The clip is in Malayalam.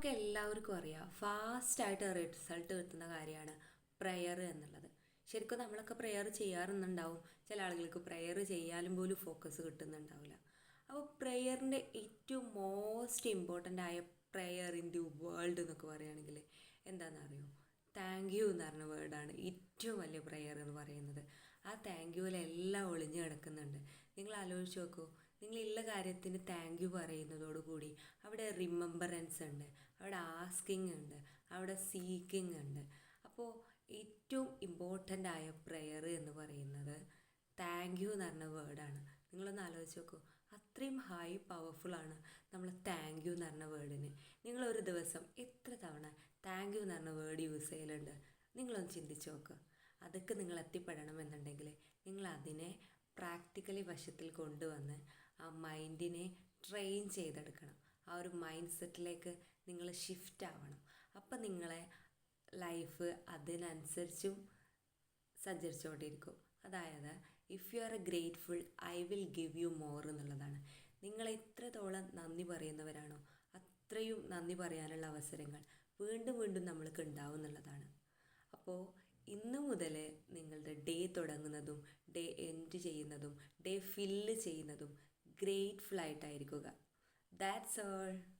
നമുക്ക് എല്ലാവർക്കും അറിയാം. ഫാസ്റ്റായിട്ട് റിസൾട്ട് കിട്ടുന്ന കാര്യമാണ് പ്രെയർ എന്നുള്ളത്. ശരിക്കും നമ്മളൊക്കെ പ്രെയർ ചെയ്യാറുന്നുണ്ടാവും. ചില ആളുകൾക്ക് പ്രെയർ ചെയ്യാനും പോലും ഫോക്കസ് കിട്ടുന്നുണ്ടാവില്ല. അപ്പോൾ പ്രെയറിന്റെ ഏറ്റവും മോസ്റ്റ് ഇമ്പോർട്ടന്റ് ആയ പ്രെയർ ഇൻ ദി വേൾഡ് എന്നൊക്കെ പറയുകയാണെങ്കിൽ എന്താണെന്ന് അറിയോ താങ്ക് യു എന്ന് പറഞ്ഞ വേർഡാണ് ഏറ്റവും വലിയ പ്രെയർ എന്ന് പറയുന്നത്. ആ താങ്ക് യുവിലെല്ലാം ഒളിഞ്ഞു കിടക്കുന്നുണ്ട്. നിങ്ങൾ ആലോചിച്ച് നോക്കൂ. നിങ്ങളുള്ള കാര്യത്തിന് താങ്ക് യു പറയുന്നതോടുകൂടി അവിടെ റിമെമ്പറൻസ് ഉണ്ട് അവിടെ ആസ്കിങ് ഉണ്ട് അവിടെ സീക്കിങ് ഉണ്ട്. അപ്പോൾ ഏറ്റവും ഇമ്പോർട്ടന്റ് ആയ പ്രെയർ എന്ന് പറയുന്നത് താങ്ക് യു എന്ന് പറഞ്ഞ വേർഡാണ് നിങ്ങളൊന്ന് ആലോചിച്ച് നോക്കൂ അത്രയും ഹൈ പവർഫുള്ളാണ് നമ്മൾ താങ്ക് യു എന്ന് പറഞ്ഞ വേർഡിന് നിങ്ങളൊരു ദിവസം എത്ര തവണ താങ്ക് യു എന്ന് പറഞ്ഞ വേർഡ് യൂസ് ചെയ്യലുണ്ട്? നിങ്ങളൊന്ന് ചിന്തിച്ച് നോക്കുക അതൊക്കെ നിങ്ങൾ എത്തിപ്പെടണമെന്നുണ്ടെങ്കിൽ നിങ്ങൾ അതിനെ പ്രാക്ടിക്കലി വശത്തിൽ കൊണ്ടുവന്ന് ആ മൈൻഡിനെ ട്രെയിൻ ചെയ്തെടുക്കണം. ആ ഒരു മൈൻഡ് സെറ്റിലേക്ക് നിങ്ങൾ ഷിഫ്റ്റ് ആവണം. അപ്പം നിങ്ങളെ ലൈഫ് അതിനനുസരിച്ചും സഞ്ചരിച്ചുകൊണ്ടിരിക്കും അതായത് if you are a grateful I will give you more എന്നുള്ളതാണ്. നിങ്ങൾ എത്രത്തോളം നന്ദി പറയുന്നവരാണോ അത്രയും നന്ദി പറയാനുള്ള അവസരങ്ങൾ വീണ്ടും വീണ്ടും നമ്മൾക്ക് ഉണ്ടാവും എന്നുള്ളതാണ് അപ്പോൾ ഇന്ന് മുതൽ നിങ്ങളുടെ ഡേ എൻഡ് ചെയ്യുന്നതും ഡേ ഫില്ല് ചെയ്യുന്നതും ഗ്രേറ്റ്ഫുൾ ആയിട്ടായിരിക്കുക. That's all